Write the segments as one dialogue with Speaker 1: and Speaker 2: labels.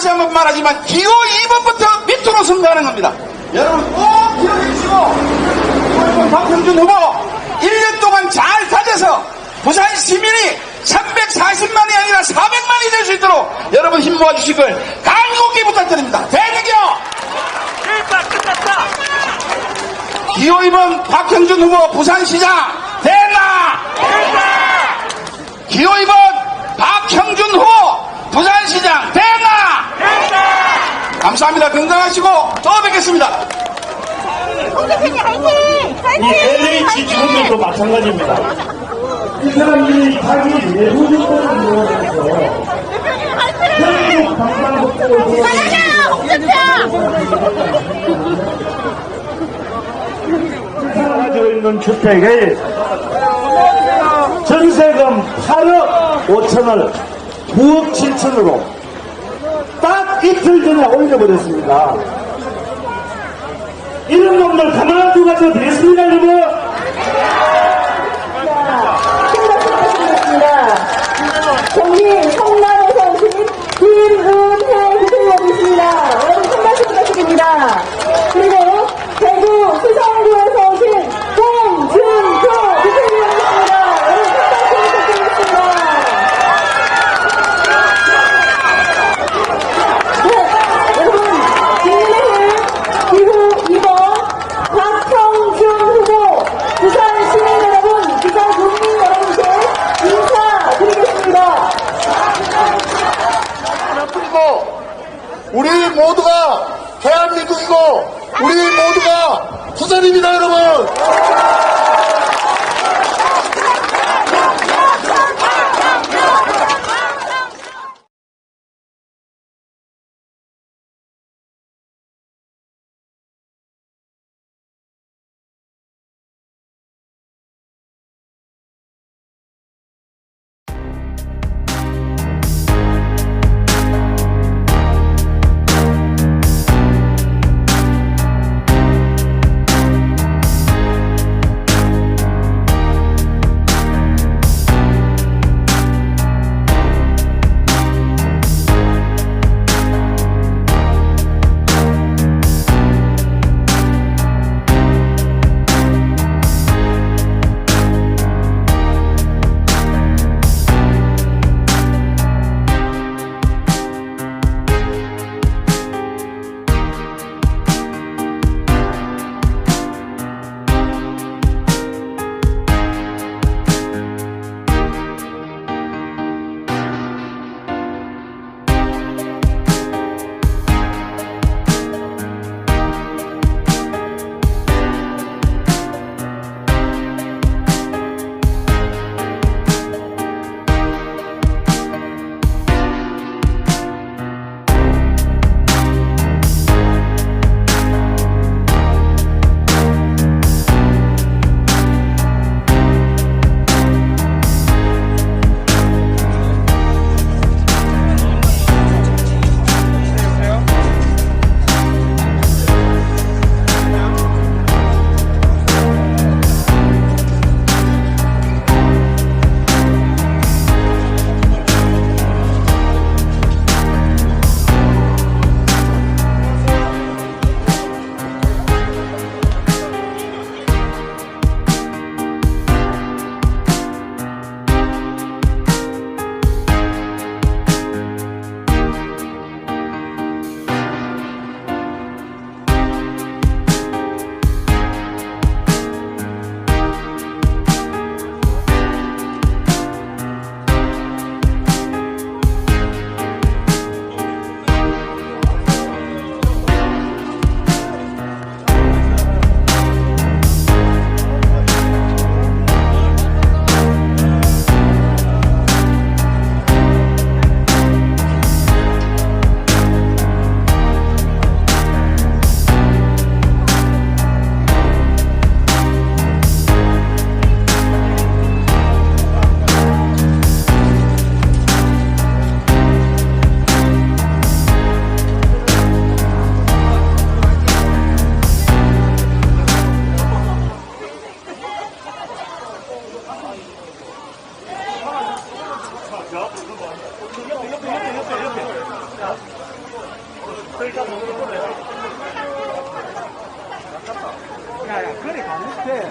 Speaker 1: 다시 한 번 말하지만 기호 2번부터 밑으로 선거하는 겁니다. 여러분 꼭 기억해 주시고 이번 박형준 후보 1년 동안 잘 다져서 부산 시민이 340만이 아니라 400만이 될 수 있도록 여러분 힘 모아주실 걸 간곡히 부탁드립니다. 대중교
Speaker 2: 일단 끝났다.
Speaker 1: 기호 2번 박형준 후보 부산시장 대나 기호 2번 박형준 후보 부산시장 대나 감사합니다. 건강하시고 또 뵙겠습니다.
Speaker 3: 화이팅!
Speaker 4: 이! LH 주민도 마찬가지입니다. 이 사람들이 자기 방방곡곡을
Speaker 3: 사랑해요, 홍 대표!
Speaker 4: 가지고 있는 주택의 전세금 8억 5천을 9억 7천으로 딱 이틀 전에 올려버렸습니다. 이런 놈들 가만두고 가도 되겠습니까, 여러분?
Speaker 5: 생각하겠습니다. 경기 성남의 선수님 김은혜 구슬러고 있습니다. 여러분 큰 박수 부탁드립니다. 그리고 대구 수성구에서 오신 홍준표 구슬러고 있습니다. 여러분 큰 박수 부탁드리겠습니다. 네, 여러분 국민의힘 기후 2번 박형준 후보 부산 시민 여러분, 부산 국민 여러분께 인사드리겠습니다.
Speaker 6: 그리고 우리 모두가 대한민국이고 우리 모두가 부산입니다 여러분
Speaker 2: 그래 가는데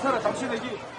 Speaker 2: 사람 잠시 내기